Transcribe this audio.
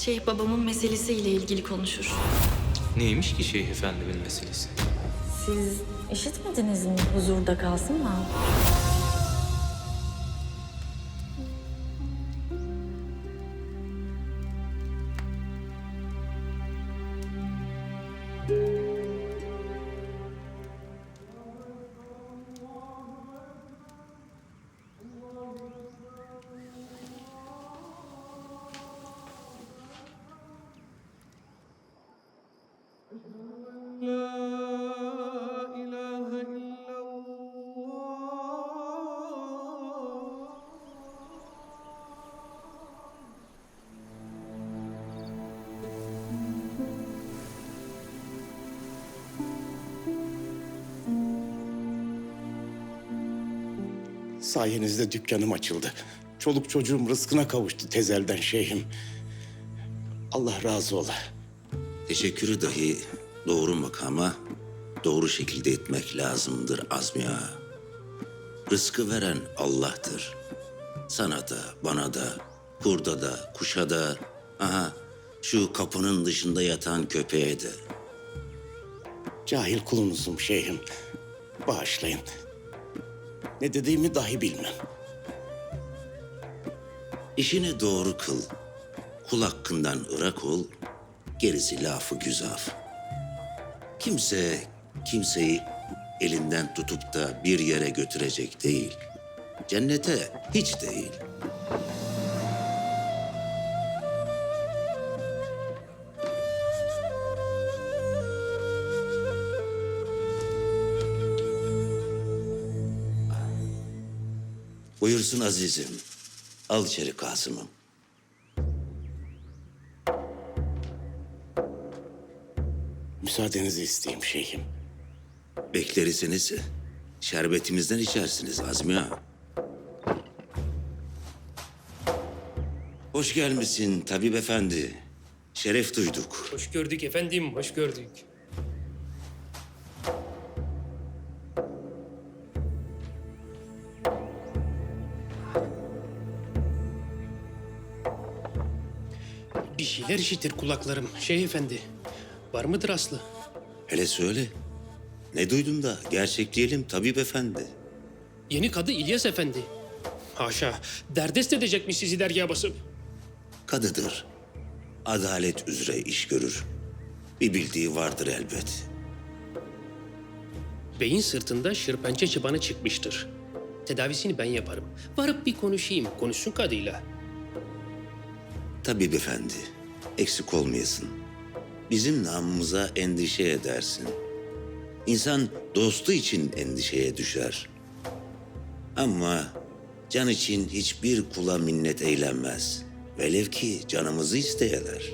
Şeyh babamın meselesiyle ilgili konuşur. Neymiş ki Şeyh Efendi'nin meselesi? Siz işitmediniz mi huzurda kalsın mı? Sayenizde dükkanım açıldı. Çoluk çocuğum rızkına kavuştu tezelden şeyhim. Allah razı ola. Teşekkürü dahi doğru makama doğru şekilde etmek lazımdır Azmi Ağa. Rızkı veren Allah'tır. Sana da, bana da, kurda da, kuşa da, aha şu kapının dışında yatan köpeğe de. Cahil kulunuzum şeyhim. Bağışlayın. Ne dediğimi dahi bilmem. İşini doğru kıl. Kul hakkından ırak ol, gerisi lafı güzaf. Kimse kimseyi elinden tutup da bir yere götürecek değil. Cennete hiç değil. Buyursun azizim. Al içeri Kasım'ım. Müsaadenizi isteyeyim şeyhim. Beklerisiniz. Şerbetimizden içersiniz Azmi Ağa. Hoş gelmişsin tabip efendi. Şeref duyduk. Hoş gördük efendim, hoş gördük. Bir şeyler işitir kulaklarım. Şeyh efendi, var mıdır Aslı? Hele söyle. Ne duydun da gerçekleyelim tabip efendi. Yeni kadı İlyas efendi. Haşa, derdest edecekmiş sizi dergaha basıp. Kadıdır. Adalet üzere iş görür. Bir bildiği vardır elbet. Beyin sırtında şırpençe çıbanı çıkmıştır. Tedavisini ben yaparım. Varıp bir konuşayım, konuşsun kadıyla. Tabip efendi, eksik olmayasın. Bizim namımıza endişe edersin. İnsan dostu için endişeye düşer. Ama can için hiçbir kula minnet eylenmez. Velev ki canımızı isteyeler.